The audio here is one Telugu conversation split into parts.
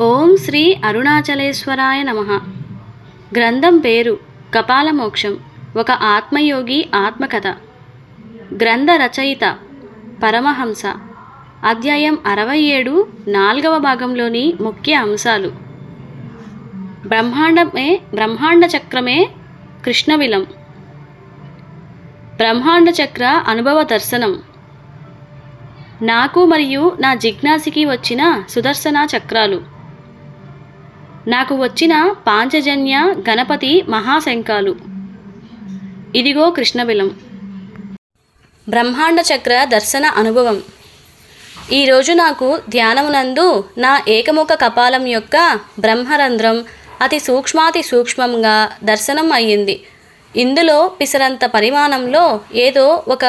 ఓం శ్రీ అరుణాచలేశ్వరాయ నమ. గ్రంథం పేరు కపాలమోక్షం ఒక ఆత్మయోగి ఆత్మకథ. గ్రంథ రచయిత పరమహంస. అధ్యాయం అరవై ఏడు నాలుగవ భాగంలోని ముఖ్య అంశాలు. బ్రహ్మాండమే బ్రహ్మాండ చక్రమే కృష్ణవిలం. బ్రహ్మాండ చక్ర అనుభవ దర్శనం. నాకు మరియు నా జిజ్ఞాసికి వచ్చిన సుదర్శన చక్రాలు. నాకు వచ్చిన పాంచజన్య గణపతి మహాశంకాలు ఇదిగో కృష్ణబిలం. బ్రహ్మాండ చక్ర దర్శన అనుభవం. ఈరోజు నాకు ధ్యానమునందు నా ఏకముఖ కపాలం యొక్క బ్రహ్మరంధ్రం అతి సూక్ష్మాతి సూక్ష్మంగా దర్శనం అయ్యింది. ఇందులో పిసరంత పరిమాణంలో ఏదో ఒక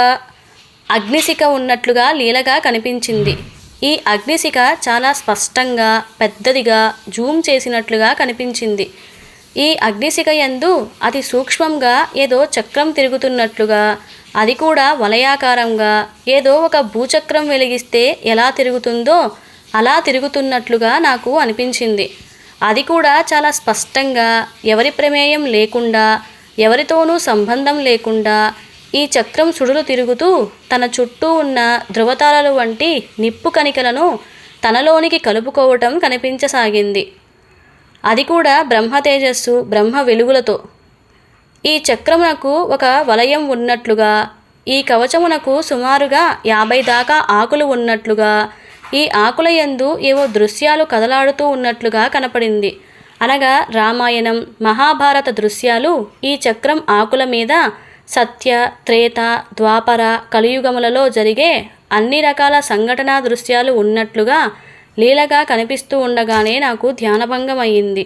అగ్నిశిఖ ఉన్నట్లుగా లీలగా కనిపించింది. ఈ అగ్నిశిఖ చాలా స్పష్టంగా పెద్దదిగా జూమ్ చేసినట్లుగా కనిపించింది. ఈ అగ్నిశిఖ యందు అతి సూక్ష్మంగా ఏదో చక్రం తిరుగుతున్నట్లుగా అది కూడా వలయాకారంగా ఏదో ఒక భూచక్రం వెలిగిస్తే ఎలా తిరుగుతుందో అలా తిరుగుతున్నట్లుగా నాకు అనిపించింది. అది కూడా చాలా స్పష్టంగా ఎవరి ప్రమేయం లేకుండా ఎవరితోనూ సంబంధం లేకుండా ఈ చక్రం సుడులు తిరుగుతూ తన చుట్టూ ఉన్న ధృవతారలు వంటి నిప్పు కణికలను తనలోనికి కలుపుకోవటం కనిపించసాగింది. అది కూడా బ్రహ్మ తేజస్సు బ్రహ్మ వెలుగులతో. ఈ చక్రమునకు ఒక వలయం ఉన్నట్లుగా ఈ కవచమునకు సుమారుగా యాభై దాకా ఆకులు ఉన్నట్లుగా ఈ ఆకుల యందు ఏవో దృశ్యాలు కదలాడుతూ ఉన్నట్లుగా కనపడింది. అనగా రామాయణం మహాభారత దృశ్యాలు ఈ చక్రం ఆకుల మీద సత్య త్రేత ద్వాపర కలియుగములలో జరిగే అన్ని రకాల సంఘటనా దృశ్యాలు ఉన్నట్లుగా లీలగా కనిపిస్తూ ఉండగానే నాకు ధ్యానభంగం అయ్యింది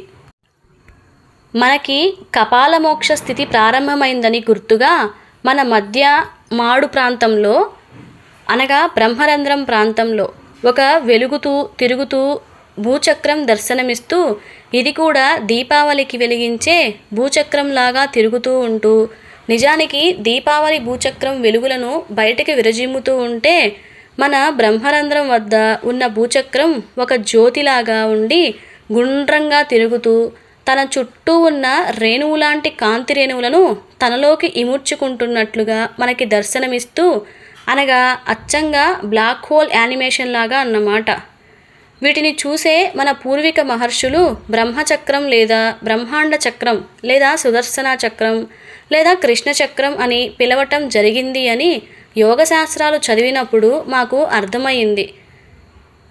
మనకి కపాలమోక్ష స్థితి ప్రారంభమైందని గుర్తుగా మన మధ్య మాడు ప్రాంతంలో అనగా బ్రహ్మరంధ్రం ప్రాంతంలో ఒక వెలుగుతూ తిరుగుతూ భూచక్రం దర్శనమిస్తూ ఇది కూడా దీపావళికి వెలిగించే భూచక్రంలాగా తిరుగుతూ ఉంటూ నిజానికి దీపావళి భూచక్రం వెలుగులను బయటికి విరజిమ్ముతూ ఉంటే మన బ్రహ్మరంధ్రం వద్ద ఉన్న భూచక్రం ఒక జ్యోతిలాగా ఉండి గుండ్రంగా తిరుగుతూ తన చుట్టూ ఉన్న రేణువు లాంటి కాంతి రేణువులను తనలోకి ఇముడ్చుకుంటున్నట్లుగా మనకి దర్శనమిస్తూ అనగా అచ్చంగా బ్లాక్ హోల్ యానిమేషన్ లాగా అన్నమాట. వీటిని చూసే మన పూర్వీక మహర్షులు బ్రహ్మచక్రం లేదా బ్రహ్మాండ చక్రం లేదా సుదర్శన చక్రం లేదా కృష్ణచక్రం అని పిలవటం జరిగింది అని యోగశాస్త్రాలు చదివినప్పుడు మాకు అర్థమైంది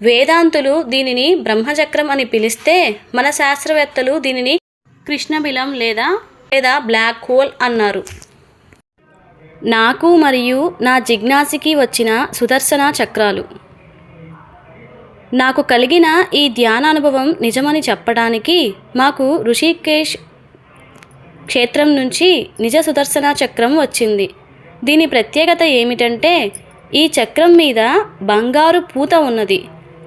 వేదాంతులు దీనిని బ్రహ్మచక్రం అని పిలిస్తే మన శాస్త్రవేత్తలు దీనిని కృష్ణబిలం లేదా లేదా బ్లాక్ హోల్ అన్నారు. నాకు మరియు నా జిజ్ఞాసికి వచ్చిన సుదర్శన చక్రాలు. నాకు కలిగిన ఈ ధ్యానానుభవం నిజమని చెప్పడానికి మాకు ఋషికేశ్ క్షేత్రం నుంచి నిజ సుదర్శన చక్రం వచ్చింది. దీని ప్రత్యేకత ఏమిటంటే ఈ చక్రం మీద బంగారు పూత ఉన్నది.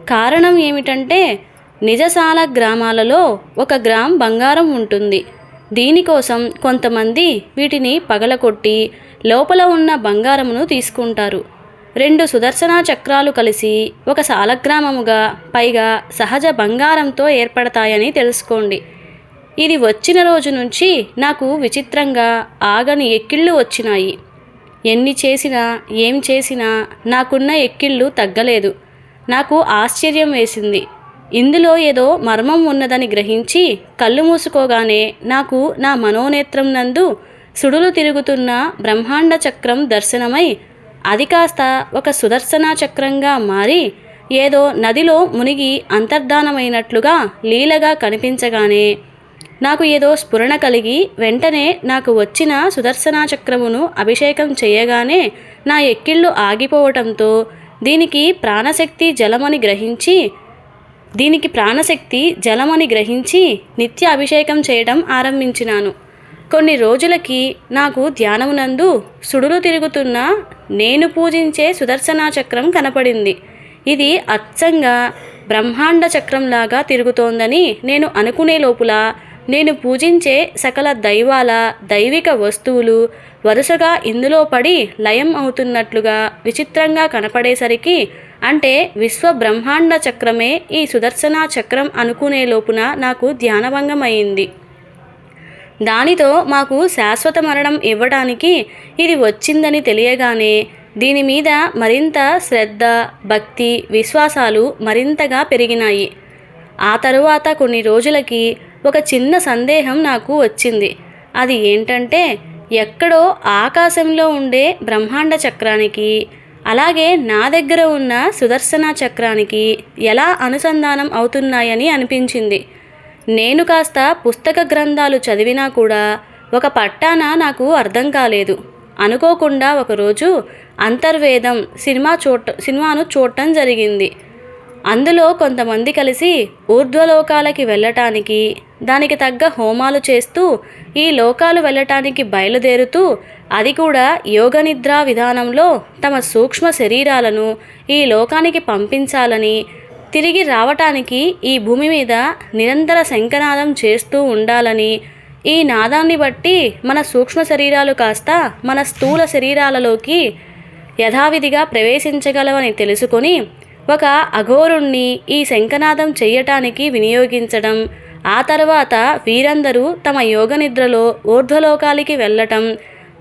కారణం ఏమిటంటే నిజసాల గ్రామాలలో ఒక గ్రామ్ బంగారం ఉంటుంది. దీనికోసం కొంతమంది వీటిని పగలకొట్టి లోపల ఉన్న బంగారమును తీసుకుంటారు. రెండు సుదర్శన చక్రాలు కలిసి ఒక సాలగ్రామముగా పైగా సహజ బంగారంతో ఏర్పడతాయని తెలుసుకోండి. ఇది వచ్చిన రోజు నుంచి నాకు విచిత్రంగా ఆగని ఎక్కిళ్ళు వచ్చినాయి. ఎన్ని చేసినా ఏం చేసినా నాకున్న ఎక్కిళ్ళు తగ్గలేదు. నాకు ఆశ్చర్యం వేసింది. ఇందులో ఏదో మర్మం ఉన్నదని గ్రహించి కళ్ళు మూసుకోగానే నాకు నా మనోనేత్రం నందు సుడులు తిరుగుతున్న బ్రహ్మాండ చక్రం దర్శనమై అది కాస్త ఒక సుదర్శన చక్రంగా మారి ఏదో నదిలో మునిగి అంతర్ధానమైనట్లుగా లీలగా కనిపించగానే నాకు ఏదో స్ఫురణ కలిగి వెంటనే నాకు వచ్చిన సుదర్శన చక్రమును అభిషేకం చేయగానే నా ఎక్కిళ్ళు ఆగిపోవటంతో దీనికి ప్రాణశక్తి జలమని గ్రహించి దీనికి ప్రాణశక్తి జలమని గ్రహించి నిత్య అభిషేకం చేయడం ఆరంభించినాను. కొన్ని రోజులకి నాకు ధ్యానమునందు సుడులు తిరుగుతున్న నేను పూజించే సుదర్శన చక్రం కనపడింది. ఇది అచ్చంగా బ్రహ్మాండ చక్రంలాగా తిరుగుతోందని నేను అనుకునే లోపల నేను పూజించే సకల దైవాల దైవిక వస్తువులు వరుసగా ఇందులో పడి లయం అవుతున్నట్లుగా విచిత్రంగా కనపడేసరికి అంటే విశ్వ బ్రహ్మాండ చక్రమే ఈ సుదర్శన చక్రం అనుకునే లోపున నాకు ధ్యానభంగమైంది. అయింది దానితో మాకు శాశ్వత మరణం ఇవ్వడానికి ఇది వచ్చిందని తెలియగానే దీని మీద మరింత శ్రద్ధ భక్తి విశ్వాసాలు మరింతగా పెరిగినాయి. ఆ తరువాత కొన్ని రోజులకి ఒక చిన్న సందేహం నాకు వచ్చింది. అది ఏంటంటే ఎక్కడో ఆకాశంలో ఉండే బ్రహ్మాండ చక్రానికి అలాగే నా దగ్గర ఉన్న సుదర్శన చక్రానికి ఎలా అనుసంధానం అవుతున్నాయని అనిపించింది. నేను కాస్త పుస్తక గ్రంథాలు చదివినా కూడా ఒక పట్టాన నాకు అర్థం కాలేదు. అనుకోకుండా ఒకరోజు అంతర్వేదం సినిమా చూడ సినిమాను చూడటం జరిగింది. అందులో కొంతమంది కలిసి ఊర్ధ్వలోకాలకి వెళ్ళటానికి దానికి తగ్గ హోమాలు చేస్తూ ఈ లోకాలు వెళ్ళటానికి బయలుదేరుతూ అది కూడా యోగ నిద్రా విధానంలో తమ సూక్ష్మ శరీరాలను ఈ లోకానికి పంపించాలని తిరిగి రావటానికి ఈ భూమి మీద నిరంతర శంఖనాదం చేస్తూ ఉండాలని ఈ నాదాన్ని బట్టి మన సూక్ష్మ శరీరాలు కాస్త మన స్థూల శరీరాలలోకి యథావిధిగా ప్రవేశించగలవని తెలుసుకొని ఒక అఘోరుణ్ణి ఈ శంఖనాదం చెయ్యటానికి వినియోగించడం ఆ తర్వాత వీరందరూ తమ యోగ నిద్రలో ఊర్ధ్వలోకాలికి వెళ్ళటం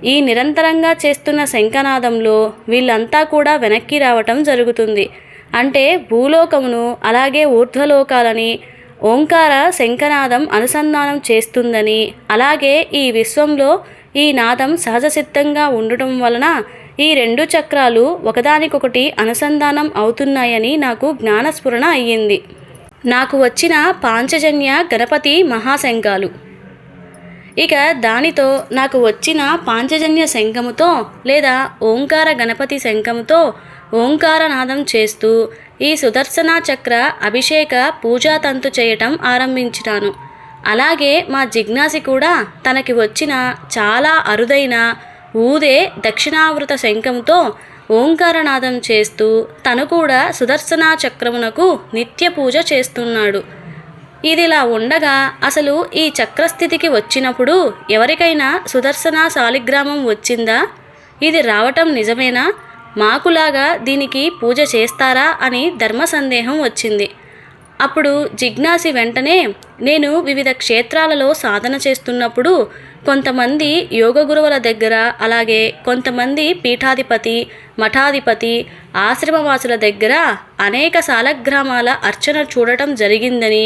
ఈ నిరంతరంగా చేస్తున్న శంఖనాదంలో వీళ్ళంతా కూడా వెనక్కి రావటం జరుగుతుంది. అంటే భూలోకమును అలాగే ఊర్ధ్వలోకాలని ఓంకార శంఖనాదం అనుసంధానం చేస్తుందని అలాగే ఈ విశ్వంలో ఈ నాదం సహజసిద్ధంగా ఉండటం వలన ఈ రెండు చక్రాలు ఒకదానికొకటి అనుసంధానం అవుతున్నాయని నాకు జ్ఞానస్ఫురణ అయ్యింది. నాకు వచ్చిన పాంచజన్య గణపతి మహాశంఖాలు ఇక దానితో నాకు వచ్చిన పాంచజన్య శంఖముతో లేదా ఓంకార గణపతి శంఖముతో ఓంకారనాదం చేస్తూ ఈ సుదర్శన చక్ర అభిషేక పూజా తంతు చేయటం ఆరంభించినాను. అలాగే మా జిజ్ఞాసి కూడా తనకి వచ్చిన చాలా అరుదైన ఊదే దక్షిణావృత శంఖంతో ఓంకారనాదం చేస్తూ తను కూడా సుదర్శన చక్రమునకు నిత్య పూజ చేస్తున్నాడు. ఇదిలా ఉండగా అసలు ఈ చక్రస్థితికి వచ్చినప్పుడు ఎవరికైనా సుదర్శన శాలిగ్రామం వచ్చిందా? ఇది రావటం నిజమేనా? మాకులాగా దీనికి పూజ చేస్తారా అని ధర్మ సందేహం వచ్చింది. అప్పుడు జిజ్ఞాసి వెంటనే నేను వివిధ క్షేత్రాలలో సాధన చేస్తున్నప్పుడు కొంతమంది యోగ గురువుల దగ్గర అలాగే కొంతమంది పీఠాధిపతి మఠాధిపతి ఆశ్రమవాసుల దగ్గర అనేక సాలగ్రామాల అర్చన చూడటం జరిగిందని.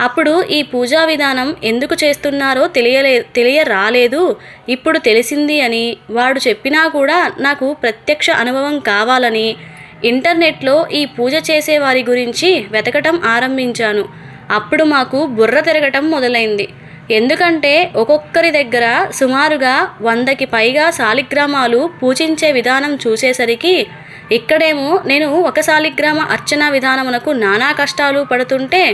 అప్పుడు ఈ పూజా విధానం ఎందుకు చేస్తున్నారో తెలియలే తెలియరాలేదు. ఇప్పుడు తెలిసింది అని వాడు చెప్పినా కూడా నాకు ప్రత్యక్ష అనుభవం కావాలని. ఇంటర్నెట్లో ఈ పూజ చేసే వారి గురించి వెతకటం ఆరంభించాను. అప్పుడు మాకు బుర్ర తిరగటం మొదలైంది. ఎందుకంటే ఒక్కొక్కరి దగ్గర సుమారుగా వందకి పైగా శాలిగ్రామాలు పూజించే విధానం చూసేసరికి ఇక్కడేమో నేను ఒక శాలిగ్రామ అర్చన విధానమునకు నానా కష్టాలు పడుతుంటే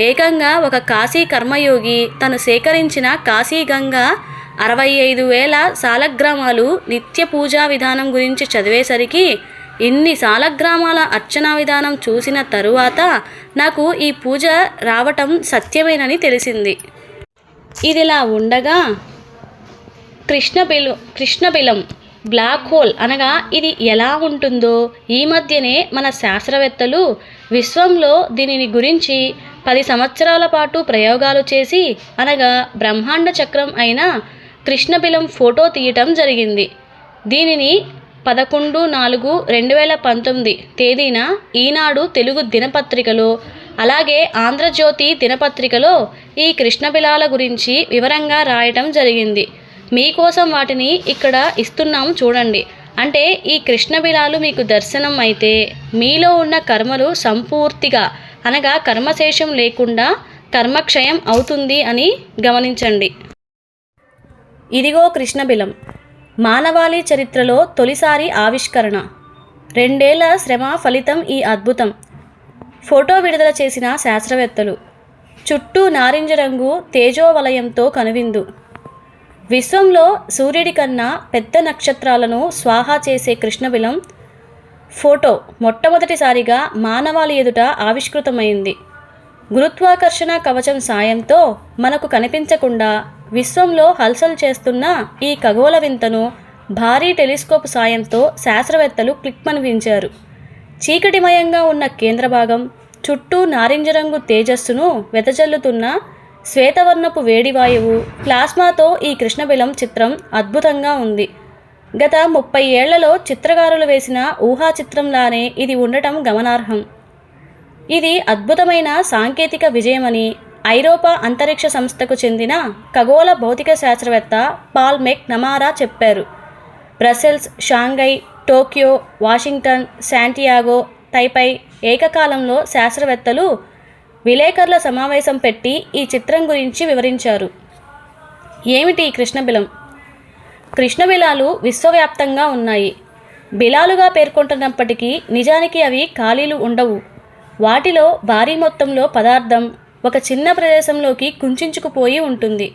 ఏకంగా ఒక కాశీ కర్మయోగి తను సేకరించిన కాశీ గంగా అరవై ఐదు వేల సాలగ్రామాలు నిత్య పూజా విధానం గురించి చదివేసరికి ఇన్ని సాలగ్రామాల అర్చనా విధానం చూసిన తరువాత నాకు ఈ పూజ రావటం సత్యమేనని తెలిసింది. ఇదిలా ఉండగా కృష్ణబిలు కృష్ణబిలం బ్లాక్ హోల్ అనగా ఇది ఎలా ఉంటుందో ఈ మధ్యనే మన శాస్త్రవేత్తలు విశ్వంలో దీనిని గురించి పది సంవత్సరాల పాటు ప్రయోగాలు చేసి అనగా బ్రహ్మాండ చక్రం అయిన కృష్ణబిలం ఫోటో తీయటం జరిగింది. దీనిని పదకొండు నాలుగు రెండు వేల పంతొమ్మిది తేదీన ఈనాడు తెలుగు దినపత్రికలో అలాగే ఆంధ్రజ్యోతి దినపత్రికలో ఈ కృష్ణబిలాల గురించి వివరంగా రాయటం జరిగింది. మీకోసం వాటిని ఇక్కడ ఇస్తున్నాం చూడండి. అంటే ఈ కృష్ణబిలాలు మీకు దర్శనం అయితే మీలో ఉన్న కర్మలు సంపూర్తిగా అనగా కర్మశేషం లేకుండా కర్మక్షయం అవుతుంది అని గమనించండి. ఇదిగో కృష్ణబిలం. మానవాళి చరిత్రలో తొలిసారి ఆవిష్కరణ. రెండేళ్ళ శ్రమ ఫలితం ఈ అద్భుతం. ఫోటో విడుదల చేసిన శాస్త్రవేత్తలు. చుట్టూ నారింజ రంగు తేజోవలయంతో కనువిందు. విశ్వంలో సూర్యుడి కన్నా పెద్ద నక్షత్రాలను స్వాహా చేసే కృష్ణబిలం ఫోటో మొట్టమొదటిసారిగా మానవాళి ఎదుట ఆవిష్కృతమైంది. గురుత్వాకర్షణ కవచం సాయంతో మనకు కనిపించకుండా విశ్వంలో హల్సల్ చేస్తున్న ఈ ఖగోళ వింతను భారీ టెలిస్కోప్ సాయంతో శాస్త్రవేత్తలు క్లిక్మనిపించారు చీకటిమయంగా ఉన్న కేంద్ర భాగం చుట్టూ నారింజ రంగు తేజస్సును వెదజల్లుతున్న శ్వేతవర్ణపు వేడివాయువు ప్లాస్మాతో ఈ కృష్ణబిలం చిత్రం అద్భుతంగా ఉంది. గత ముప్పై ఏళ్ళలో చిత్రకారులు వేసిన ఊహా చిత్రంలానే ఇది ఉండటం గమనార్హం. ఇది అద్భుతమైన సాంకేతిక విజయమని ఐరోపా అంతరిక్ష సంస్థకు చెందిన ఖగోళ భౌతిక శాస్త్రవేత్త పాల్ మెక్ నమారా చెప్పారు. Brussels Shanghai Tokyo Washington Santiago Taipei ఏకకాలంలో శాస్త్రవేత్తలు విలేకరుల సమావేశం పెట్టి ఈ చిత్రం గురించి వివరించారు. ఏమిటి కృష్ణబిలం? కృష్ణబిలాలు విశ్వవ్యాప్తంగా ఉన్నాయి. బిలాలుగా పేర్కొంటున్నప్పటికీ నిజానికి అవి ఖాళీలు ఉండవు. వాటిలో భారీ మొత్తంలో పదార్థం ఒక చిన్న ప్రదేశంలోకి కుంచుకుపోయి ఉంటుంది.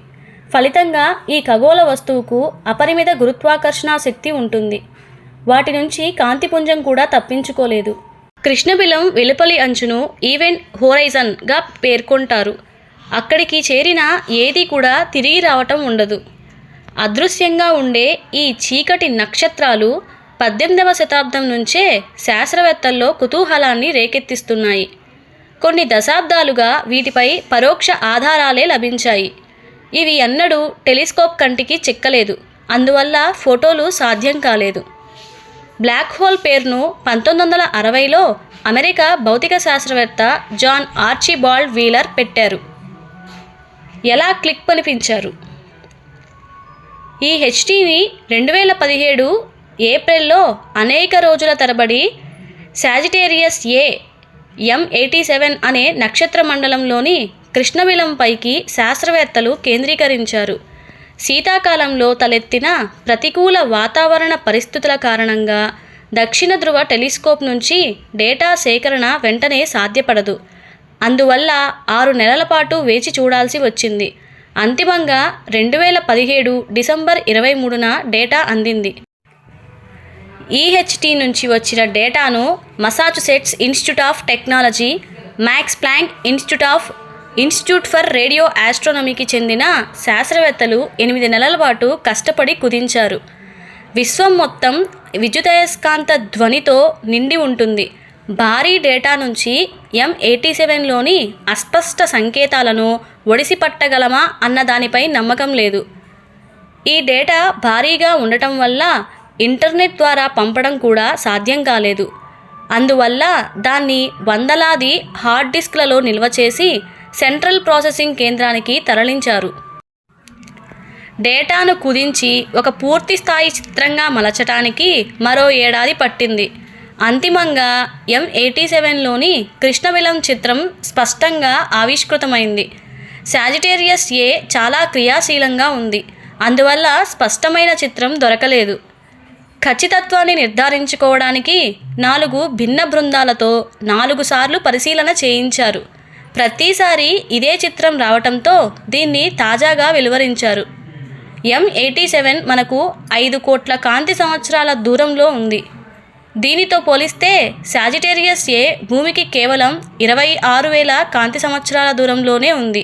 ఫలితంగా ఈ ఖగోళ వస్తువుకు అపరిమిత గురుత్వాకర్షణ శక్తి ఉంటుంది. వాటి నుంచి కాంతిపుంజం కూడా తప్పించుకోలేదు. కృష్ణబిలం వెలుపలి అంచును ఈవెంట్ హోరైజన్గా పేర్కొంటారు. అక్కడికి చేరిన ఏది కూడా తిరిగి రావటం ఉండదు. అదృశ్యంగా ఉండే ఈ చీకటి నక్షత్రాలు పద్దెనిమిదవ శతాబ్దం నుంచే శాస్త్రవేత్తల్లో కుతూహలాన్ని రేకెత్తిస్తున్నాయి. కొన్ని దశాబ్దాలుగా వీటిపై పరోక్ష ఆధారాలే లభించాయి. ఇవి ఎన్నడూ టెలిస్కోప్ కంటికి చిక్కలేదు. అందువల్ల ఫోటోలు సాధ్యం కాలేదు. బ్లాక్ హోల్ పేరును పంతొమ్మిది వందల అరవైలో అమెరికా భౌతిక శాస్త్రవేత్త జాన్ ఆర్చిబాల్డ్ వీలర్ పెట్టారు. ఎలా క్లిక్ పనిపించారు ఈ హెచ్టీని రెండు వేల పదిహేడు ఏప్రిల్లో అనేక రోజుల తరబడి Sagittarius A M eighty seven అనే నక్షత్ర మండలంలోని కృష్ణబిలంపైకి శాస్త్రవేత్తలు కేంద్రీకరించారు. శీతాకాలంలో తలెత్తిన ప్రతికూల వాతావరణ పరిస్థితుల కారణంగా దక్షిణ ధృవ టెలిస్కోప్ నుంచి డేటా సేకరణ వెంటనే సాధ్యపడదు. అందువల్ల ఆరు నెలల పాటు వేచి చూడాల్సి వచ్చింది. అంతిమంగా రెండు వేల పదిహేడు డిసెంబర్ ఇరవై మూడున డేటా అందింది. ఈహెచ్టి నుంచి వచ్చిన డేటాను Massachusetts Institute of Technology Max Planck Institute of Institute for Radio ఆస్ట్రోనమీకి చెందిన శాస్త్రవేత్తలు ఎనిమిది నెలల పాటు కష్టపడి కుదించారు. విశ్వం మొత్తం విద్యుదయస్కాంత ధ్వనితో నిండి ఉంటుంది. భారీ డేటా నుంచి ఎం ఎయిటీ సెవెన్లోని అస్పష్ట సంకేతాలను ఒడిసి పట్టగలమా అన్న దానిపై నమ్మకం లేదు. ఈ డేటా భారీగా ఉండటం వల్ల ఇంటర్నెట్ ద్వారా పంపడం కూడా సాధ్యం కాలేదు. అందువల్ల దాన్ని వందలాది హార్డ్ డిస్క్లలో నిల్వ చేసి సెంట్రల్ ప్రాసెసింగ్ కేంద్రానికి తరలించారు. డేటాను కుదించి ఒక పూర్తి స్థాయి చిత్రంగా మలచటానికి మరో ఏడాది పట్టింది. అంతిమంగా ఎం ఎయిటీ సెవెన్లోని కృష్ణవిలం చిత్రం స్పష్టంగా ఆవిష్కృతమైంది. సాజిటేరియస్ ఏ చాలా క్రియాశీలంగా ఉంది. అందువల్ల స్పష్టమైన చిత్రం దొరకలేదు. ఖచ్చితత్వాన్ని నిర్ధారించుకోవడానికి నాలుగు భిన్న బృందాలతో నాలుగు సార్లు పరిశీలన చేయించారు. ప్రతిసారి ఇదే చిత్రం రావటంతో దీన్ని తాజాగా వెలువరించారు. ఎం ఎయిటీ సెవెన్ మనకు ఐదు కోట్ల కాంతి సంవత్సరాల దూరంలో ఉంది. దీనితో పోలిస్తే సాజిటేరియస్ ఏ భూమికి కేవలం ఇరవై ఆరు వేల కాంతి సంవత్సరాల దూరంలోనే ఉంది.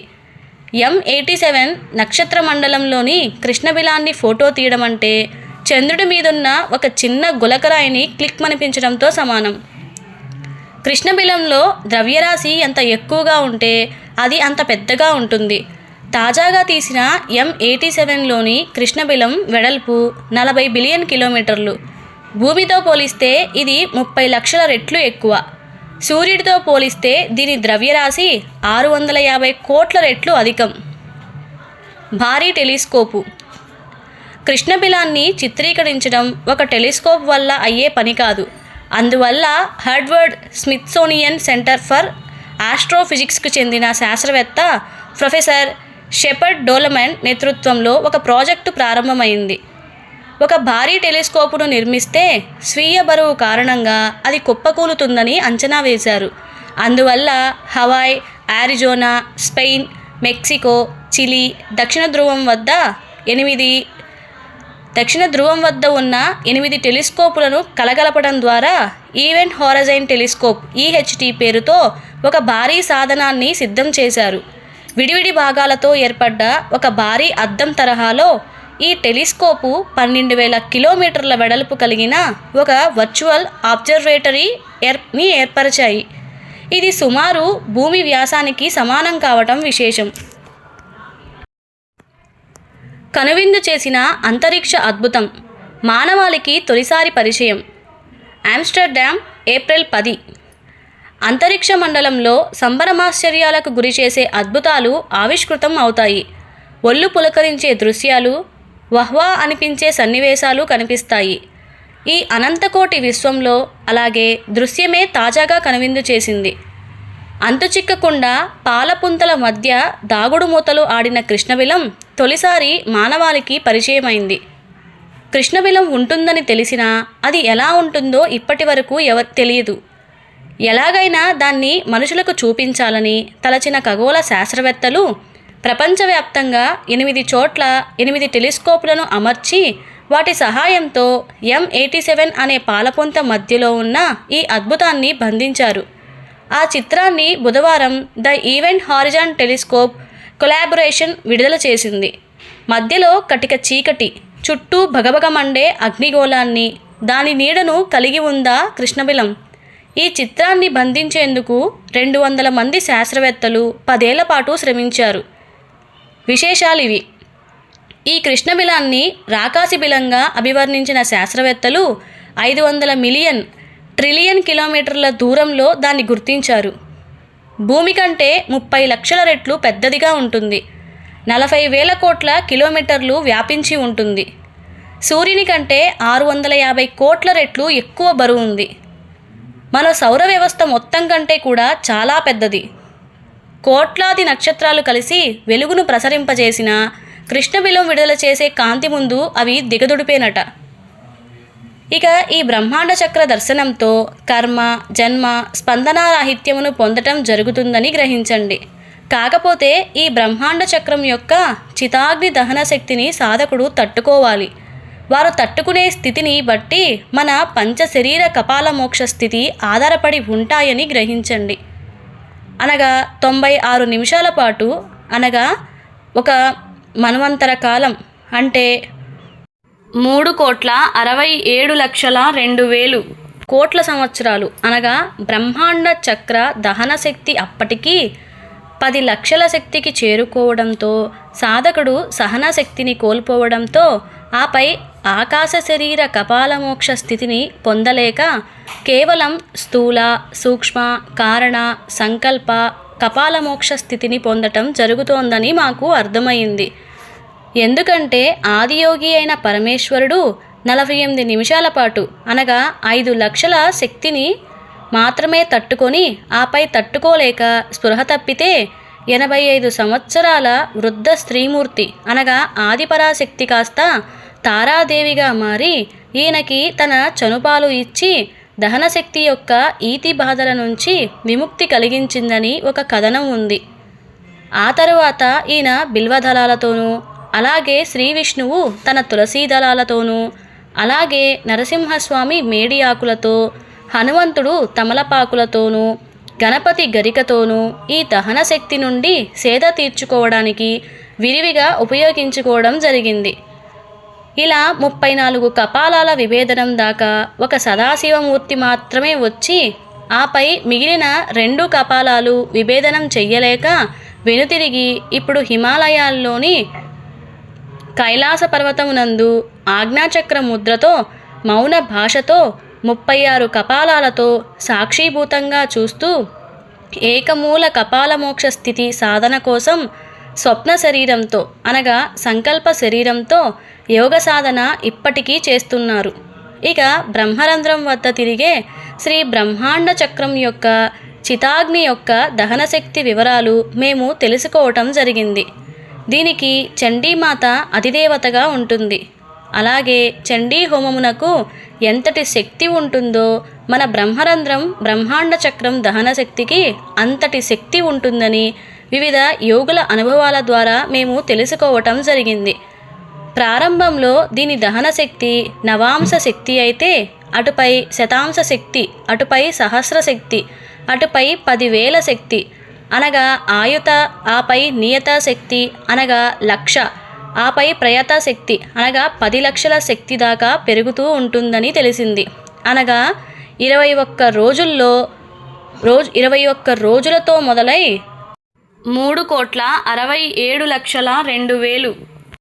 ఎం ఎయిటీ సెవెన్ నక్షత్ర మండలంలోని కృష్ణబిలాన్ని ఫోటో తీయడం అంటే చంద్రుడి మీదున్న ఒక చిన్న గులకరాయిని క్లిక్ మనిపించడంతో సమానం. కృష్ణబిలంలో ద్రవ్యరాశి ఎంత ఎక్కువగా ఉంటే అది అంత పెద్దగా ఉంటుంది. తాజాగా తీసిన ఎం ఎయిటీ సెవెన్లోని కృష్ణబిలం వెడల్పు నలభై బిలియన్ కిలోమీటర్లు. భూమితో పోలిస్తే ఇది ముప్పై లక్షల రెట్లు ఎక్కువ. సూర్యుడితో పోలిస్తే దీని ద్రవ్యరాశి ఆరు వందల యాభై కోట్ల రెట్లు అధికం. భారీ టెలిస్కోపు. కృష్ణబిలాన్ని చిత్రీకరించడం ఒక టెలిస్కోప్ వల్ల అయ్యే పని కాదు. అందువల్ల హర్డ్వర్డ్ స్మిత్సోనియన్ సెంటర్ ఫర్ ఆస్ట్రోఫిజిక్స్కు చెందిన శాస్త్రవేత్త ప్రొఫెసర్ షెపర్డ్ డోలమెన్ నేతృత్వంలో ఒక ప్రాజెక్టు ప్రారంభమైంది. ఒక భారీ టెలిస్కోపును నిర్మిస్తే స్వీయ బరువు కారణంగా అది కుప్పకూలుతుందని అంచనా వేశారు. అందువల్ల Hawaii Arizona Spain Mexico Chile దక్షిణ ధ్రువం వద్ద ఎనిమిది దక్షిణ ధ్రువం వద్ద ఉన్న ఎనిమిది టెలిస్కోపులను కలగలపడం ద్వారా ఈవెంట్ హోరజైన్ టెలిస్కోప్ ఈహెచ్టి పేరుతో ఒక భారీ సాధనాన్ని సిద్ధం చేశారు. విడివిడి భాగాలతో ఏర్పడ్డ ఒక భారీ అద్దం తరహాలో ఈ టెలిస్కోపు పన్నెండు వేల కిలోమీటర్ల వెడల్పు కలిగిన ఒక వర్చువల్ అబ్జర్వేటరీ ఏర్ని ఏర్పరిచాయి. ఇది సుమారు భూమి వ్యాసానికి సమానం కావటం విశేషం. కనువిందు చేసిన అంతరిక్ష అద్భుతం. మానవాళికి తొలిసారి పరిచయం. ఆమ్స్టర్డామ్ ఏప్రిల్ పది. అంతరిక్ష మండలంలో సంబరమాశ్చర్యాలకు గురి చేసే అద్భుతాలు ఆవిష్కృతం అవుతాయి. ఒళ్ళు పులకరించే దృశ్యాలు వహ్వా అనిపించే సన్నివేశాలు కనిపిస్తాయి. ఈ అనంతకోటి విశ్వంలో అలాగే దృశ్యమే తాజాగా కనువిందు చేసింది. చిక్కకుండా పాలపుంతల మధ్య దాగుడు మూతలు ఆడిన కృష్ణబిలం తొలిసారి మానవాళికి పరిచయమైంది. కృష్ణబిలం ఉంటుందని తెలిసినా అది ఎలా ఉంటుందో ఇప్పటి వరకు ఎవరు తెలియదు. ఎలాగైనా దాన్ని మనుషులకు చూపించాలని తలచిన ఖగోళ శాస్త్రవేత్తలు ప్రపంచవ్యాప్తంగా ఎనిమిది చోట్ల ఎనిమిది టెలిస్కోపులను అమర్చి వాటి సహాయంతో ఎం ఎయిటీ సెవెన్ అనే పాలపుంత మధ్యలో ఉన్న ఈ అద్భుతాన్ని బంధించారు. ఆ చిత్రాన్ని బుధవారం the Event Horizon Telescope Collaboration విడుదల చేసింది. మధ్యలో కటిక చీకటి చుట్టూ భగభగమండే అగ్నిగోళాన్ని దాని నీడను కలిగి ఉందా కృష్ణబిలం. ఈ చిత్రాన్ని బంధించేందుకు రెండు వందల మంది శాస్త్రవేత్తలు పదేళ్ళ పాటు శ్రమించారు. విశేషాలు ఇవి. ఈ కృష్ణబిలాన్ని రాకాసి బిలంగా అభివర్ణించిన శాస్త్రవేత్తలు ఐదు వందల మిలియన్ ట్రిలియన్ కిలోమీటర్ల దూరంలో దాన్ని గుర్తించారు. భూమి కంటే ముప్పై లక్షల రెట్లు పెద్దదిగా ఉంటుంది. నలభై వేల కోట్ల కిలోమీటర్లు వ్యాపించి ఉంటుంది. సూర్యుని కంటే ఆరు వందల యాభై కోట్ల రెట్లు ఎక్కువ బరువు ఉంది. మన సౌర వ్యవస్థ మొత్తం కంటే కూడా చాలా పెద్దది. కోట్లాది నక్షత్రాలు కలిసి వెలుగును ప్రసరింపజేసిన కృష్ణబిలం విడుదల చేసే కాంతి ముందు అవి దిగదుడిపోయినట ఇక ఈ బ్రహ్మాండ చక్ర దర్శనంతో కర్మ జన్మ స్పందనారాహిత్యమును పొందటం జరుగుతుందని గ్రహించండి. కాకపోతే ఈ బ్రహ్మాండ చక్రం యొక్క చితాగ్ని దహన శక్తిని సాధకుడు తట్టుకోవాలి. వారు తట్టుకునే స్థితిని బట్టి మన పంచ శరీర కపాల మోక్ష స్థితి ఆధారపడి ఉంటాయని గ్రహించండి. అనగా తొంభై ఆరు నిమిషాల పాటు అనగా ఒక మన్వంతర కాలం అంటే మూడు కోట్ల అరవై ఏడు లక్షల రెండు వేలు. కోట్ల సంవత్సరాలు. అనగా బ్రహ్మాండ చక్ర దహన శక్తి అప్పటికీ పది లక్షల శక్తికి చేరుకోవడంతో సాధకుడు సహన శక్తిని కోల్పోవడంతో ఆపై ఆకాశ శరీర కపాలమోక్ష స్థితిని పొందలేక కేవలం స్థూల సూక్ష్మ కారణ సంకల్ప కపాలమోక్ష స్థితిని పొందటం జరుగుతోందని మాకు అర్థమైంది. ఎందుకంటే ఆదియోగి అయిన పరమేశ్వరుడు నలభై ఎనిమిది నిమిషాల పాటు అనగా ఐదు లక్షల శక్తిని మాత్రమే తట్టుకొని ఆపై తట్టుకోలేక స్పృహ తప్పితే ఎనభై ఐదు సంవత్సరాల వృద్ధ స్త్రీమూర్తి అనగా ఆదిపరాశక్తి కాస్త తారాదేవిగా మారి ఈయనకి తన చనుపాలు ఇచ్చి దహనశక్తి యొక్క ఈతి బాధల నుంచి విముక్తి కలిగించిందని ఒక కథనం ఉంది. ఆ తరువాత ఈయన బిల్వదళాలతోనూ అలాగే శ్రీ విష్ణువు తన తులసీ దళాలతోనూ అలాగే నరసింహస్వామి మేడి ఆకులతో హనుమంతుడు తమలపాకులతోనూ గణపతి గరికతోనూ ఈ దహన శక్తి నుండి సేద తీర్చుకోవడానికి విరివిగా ఉపయోగించుకోవడం జరిగింది. ఇలా ముప్పై నాలుగు కపాలాల విభేదనం దాకా ఒక సదాశివమూర్తి మాత్రమే వచ్చి ఆపై మిగిలిన రెండు కపాలాలు విభేదనం చెయ్యలేక వెనుతిరిగి ఇప్పుడు హిమాలయాల్లోని కైలాస పర్వతమునందు ఆజ్ఞాచక్ర ముద్రతో మౌన భాషతో ముప్పై ఆరు కపాలాలతో సాక్షీభూతంగా చూస్తూ ఏకమూల కపాలమోక్ష స్థితి సాధన కోసం స్వప్న శరీరంతో అనగా సంకల్ప శరీరంతో యోగ సాధన ఇప్పటికీ చేస్తున్నారు. ఇక బ్రహ్మరంధ్రం వద్ద తిరిగే శ్రీ బ్రహ్మాండ చక్రం యొక్క చితాగ్ని యొక్క దహనశక్తి వివరాలు మేము తెలుసుకోవటం జరిగింది. దీనికి చండీమాత అధిదేవతగా ఉంటుంది. అలాగే చండీ హోమమునకు ఎంతటి శక్తి ఉంటుందో మన బ్రహ్మరంధ్రం బ్రహ్మాండ చక్రం దహన శక్తికి అంతటి శక్తి ఉంటుందని వివిధ యోగుల అనుభవాల ద్వారా మేము తెలుసుకోవటం జరిగింది. ప్రారంభంలో దీని దహన శక్తి నవాంశ శక్తి అయితే అటుపై శతాంశ శక్తి అటుపై సహస్ర శక్తి అటుపై పదివేల శక్తి అనగా ఆయుత ఆపై నియత శక్తి అనగా లక్ష ఆపై ప్రయత శక్తి అనగా పది లక్షల శక్తి దాకా పెరుగుతూ ఉంటుందని తెలిసింది. అనగా ఇరవై ఒక్క రోజుల్లో రోజు ఇరవై ఒక్క రోజులతో మొదలై మూడు కోట్ల అరవై ఏడు లక్షల రెండు వేలు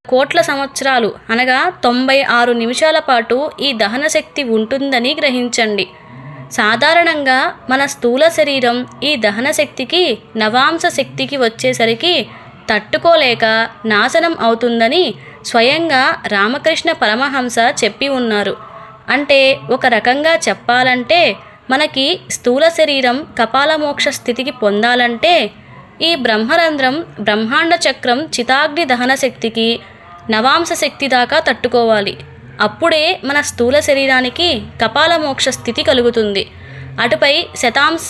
కోట్ల సంవత్సరాలు అనగా తొంభై ఆరు నిమిషాల పాటు ఈ దహన శక్తి ఉంటుందని గ్రహించండి. సాధారణంగా మన స్థూల శరీరం ఈ దహన శక్తికి నవాంశ శక్తికి వచ్చేసరికి తట్టుకోలేక నాశనం అవుతుందని స్వయంగా రామకృష్ణ పరమహంస చెప్పి ఉన్నారు. అంటే ఒక రకంగా చెప్పాలంటే మనకి స్థూల శరీరం కపాలమోక్ష స్థితికి పొందాలంటే ఈ బ్రహ్మరంధ్రం బ్రహ్మాండ చక్రం చితాగ్ని దహన శక్తికి నవాంశ శక్తి దాకా తట్టుకోవాలి. అప్పుడే మన స్థూల శరీరానికి కపాల మోక్ష స్థితి కలుగుతుంది. అటుపై శతాంశ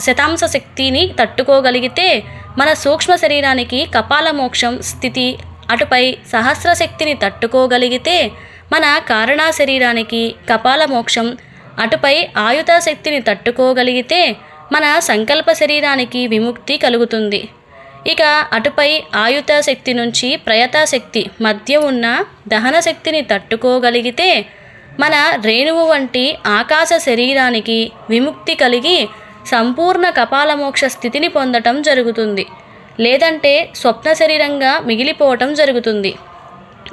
శతాంశ శక్తిని తట్టుకోగలిగితే మన సూక్ష్మ శరీరానికి కపాల మోక్షం స్థితి అటుపై సహస్ర శక్తిని తట్టుకోగలిగితే మన కారణా శరీరానికి కపాల మోక్షం అటుపై ఆయుధ శక్తిని తట్టుకోగలిగితే మన సంకల్ప శరీరానికి విముక్తి కలుగుతుంది. ఇక అటుపై ఆయుధ శక్తి నుంచి ప్రయతాశక్తి మధ్య ఉన్న దహన శక్తిని తట్టుకోగలిగితే మన రేణువు వంటి ఆకాశ శరీరానికి విముక్తి కలిగి సంపూర్ణ కపాలమోక్ష స్థితిని పొందటం జరుగుతుంది. లేదంటే స్వప్న శరీరంగా మిగిలిపోవటం జరుగుతుంది.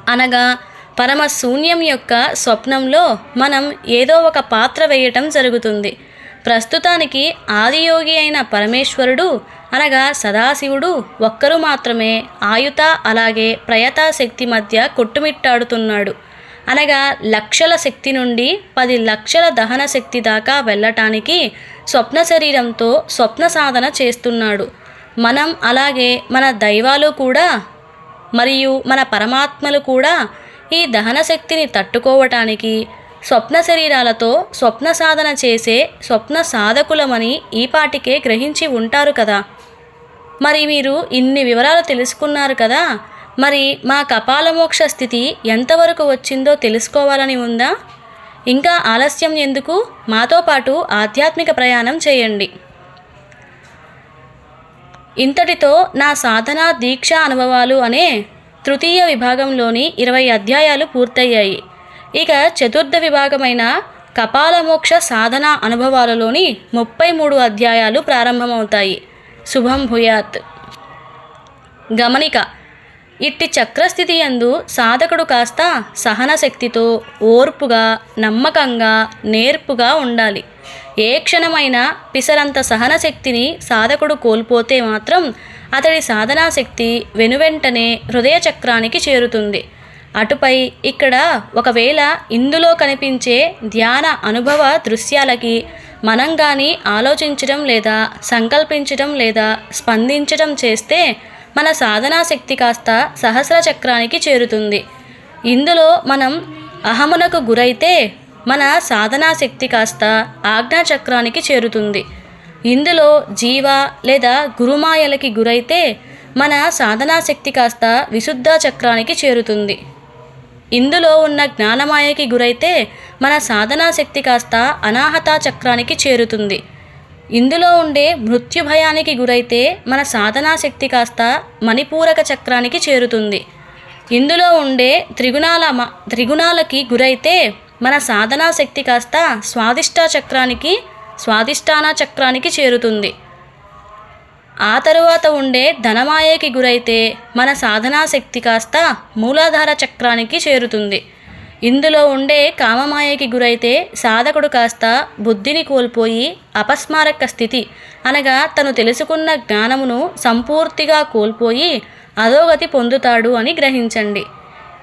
అనగా పరమ శూన్యం యొక్క స్వప్నంలో మనం ఏదో ఒక పాత్ర వేయటం జరుగుతుంది. ప్రస్తుతానికి ఆదియోగి అయిన పరమేశ్వరుడు అనగా సదాశివుడు ఒక్కరు మాత్రమే ఆయుత అలాగే ప్రయత శక్తి మధ్య కొట్టుమిట్టాడుతున్నాడు. అనగా లక్షల శక్తి నుండి పది లక్షల దహన శక్తి దాకా వెళ్ళటానికి స్వప్న శరీరంతో స్వప్న సాధన చేస్తున్నాడు. మనం అలాగే మన దైవాలు కూడా మరియు మన పరమాత్మలు కూడా ఈ దహన శక్తిని తట్టుకోవటానికి స్వప్న శరీరాలతో స్వప్న సాధన చేసే స్వప్న సాధకులమని ఈపాటికే గ్రహించి ఉంటారు కదా. మరి మీరు ఇన్ని వివరాలు తెలుసుకున్నారు కదా మరి మా కపాలమోక్ష స్థితి ఎంతవరకు వచ్చిందో తెలుసుకోవాలని ఉందా? ఇంకా ఆలస్యం ఎందుకు? మాతో పాటు ఆధ్యాత్మిక ప్రయాణం చేయండి. ఇంతటితో నా సాధన దీక్ష అనుభవాలు అనే తృతీయ విభాగంలోని ఇరవై అధ్యాయాలు పూర్తయ్యాయి. ఇక చతుర్థ విభాగమైన కపాలమోక్ష సాధన అనుభవాలలోని ముప్పై మూడు అధ్యాయాలు ప్రారంభమవుతాయి. శుభం భూయాత్. గమనిక ఇట్టి చక్రస్థితి యందు సాధకుడు కాస్త సహన శక్తితో ఓర్పుగా నమ్మకంగా నేర్పుగా ఉండాలి. ఏ క్షణమైన పిసరంత సహన శక్తిని సాధకుడు కోల్పోతే మాత్రం అతడి సాధనాశక్తి వెనువెంటనే హృదయ చక్రానికి చేరుతుంది. అటుపై ఇక్కడ ఒకవేళ ఇందులో కనిపించే ధ్యాన అనుభవ దృశ్యాలకి మనం కానీ ఆలోచించడం లేదా సంకల్పించడం లేదా స్పందించడం చేస్తే మన సాధనా శక్తి కాస్త సహస్ర చక్రానికి చేరుతుంది. ఇందులో మనం అహమునకు గురైతే మన సాధనా శక్తి కాస్త ఆజ్ఞా చక్రానికి చేరుతుంది. ఇందులో జీవ లేదా గురుమాయలకి గురైతే మన సాధనా శక్తి కాస్త విశుద్ధ చక్రానికి చేరుతుంది. ఇందులో ఉన్న జ్ఞానమాయకి గురైతే మన సాధనా శక్తి కాస్త అనాహత చక్రానికి చేరుతుంది. ఇందులో ఉండే మృత్యు భయానికి గురైతే మన సాధనా శక్తి కాస్త మణిపూరక చక్రానికి చేరుతుంది. ఇందులో ఉండే త్రిగుణాల త్రిగుణాలకి గురైతే మన సాధనా శక్తి కాస్త స్వాదిష్టా చక్రానికి స్వాదిష్టాన చక్రానికి చేరుతుంది. ఆ తరువాత ఉండే ధనమాయకి గురైతే మన సాధనాశక్తి కాస్త మూలాధార చక్రానికి చేరుతుంది. ఇందులో ఉండే కామమాయకి గురైతే సాధకుడు కాస్త బుద్ధిని కోల్పోయి అపస్మారక స్థితి అనగా తను తెలుసుకున్న జ్ఞానమును సంపూర్తిగా కోల్పోయి అధోగతి పొందుతాడు అని గ్రహించండి.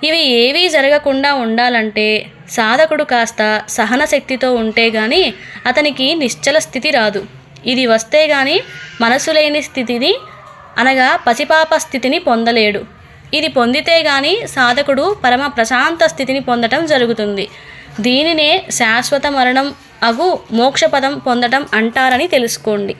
ఇవి ఏవీ జరగకుండా ఉండాలంటే సాధకుడు కాస్త సహన శక్తితో ఉంటే గాని అతనికి నిశ్చల స్థితి రాదు. ఇది వస్తే గాని మనసు లేని స్థితిని అనగా పసిపాప స్థితిని పొందలేడు. ఇది పొందితే గాని సాధకుడు పరమ ప్రశాంత స్థితిని పొందటం జరుగుతుంది. దీనినే శాశ్వత మరణం అగు మోక్షపదం పొందటం అంటారని తెలుసుకోండి.